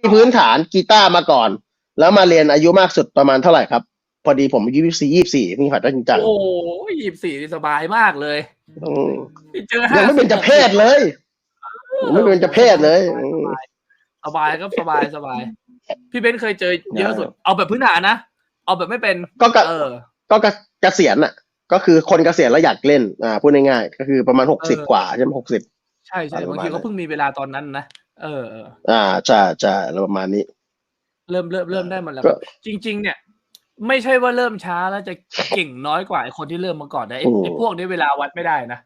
มีพื้นฐานกีตาร์มาก่อน แล้วมาเรียนอายุมากสุดประมาณเท่าไหร่ครับ พอดีผมอายุยี่สี่ยี่สี่เพิ่งหัดได้จริงจังโอ้ยยี่สี่สบายมากเลยอืมเจอยังไม่เป็นจะเพศเลยยังไม่เป็นจะเพศเลยอืมสบายครับสบายสบาย พี่เบนซ์เคยเจอเยอะสุด เอาแบบพื้นฐานนะ เอาแบบไม่เป็นก็กะเออ ก็เกเกษียณอะ ก็คือคนเกษียณแล้วอยากเล่น อ่าพูดง่ายๆก็คือประมาณหกสิบเออกว่าใช่ไหมหกสิบใช่ใช่ประบางมาณทีนั้เขานเพิ่งมีเวลาตอนนั้นนะ เออเอออ่าใช่ใช่แล้วประมาณนี้ เริ่มเริ่มเริ่มได้หมดแล้วก็จริง ๆ เนี่ย ไม่ใช่ว่าเริ่มช้าแล้วจะเก่งน้อยกว่าไอ้คนที่เริ่มมาก่อนนะไอ้อืมไอ้พวกนี้เวลาวัดไม่ได้นะ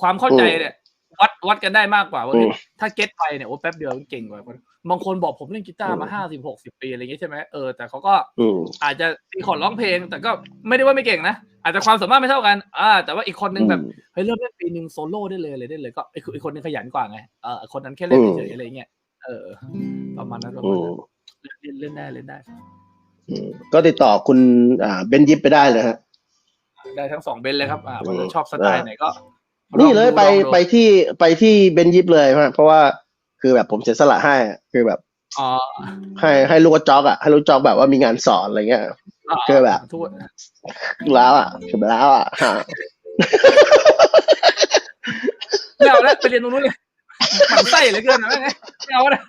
ความเข้าใจอืมเนี่ย วัดวัดกันได้มากกว่าว่าอืมถ้าเก็ตไปเนี่ยโอ้แป๊บเดียวมันเก่งกว่าคนบางคนบอกผมเล่นกีตาร์อืมามห้าสิบหกสิบปีอะไรอย่างเงี้ยใช่ไหมเออแต่เขาก็อืมอาจจะตีคอร์ดร้องเพลง แต่ก็ไม่ได้ว่าไม่เก่งนะอาจจะความสามารถไม่เท่ากันอ่าแต่ว่าอีกคนนึงแบบเฮ้ยเริ่มเล่นปีหนึ่งโซโล่ได้เลยเลยได้เลยก็ไอ้คนอีกคนนึงขยันกว่าไงเออคนนั้นแค่เล่นเฉยๆอะไรเงี้ยเออ ประมาณนั้นประอืมาณมนั้นเล่นเล่นได้เล่นได้อืมก็ติดต่อคุณอ่าเบนยิปไปได้เลยฮะได้ทั้งสองเบนเลยครับอ่าอืมว่าจะชอบสไตล์ไหนก็ นี่เลยไปองดูไปที่ไปที่เบนยิปเลยฮะเพราะว่าคือแบบผมเสียสละให้อะคือแบบอ๋อให้ให้ลูกกระจอกอะให้ลูกจอกแบบว่ามีงานสอนอะไรเงี้ยคือแบบทุกแล้วอะคือแล้วอะฮะไม่เอาแล้วไปเรียนตรงนู้นเลยหมันไส้เหลือเกินนะแม่งไม่เอาแล้ว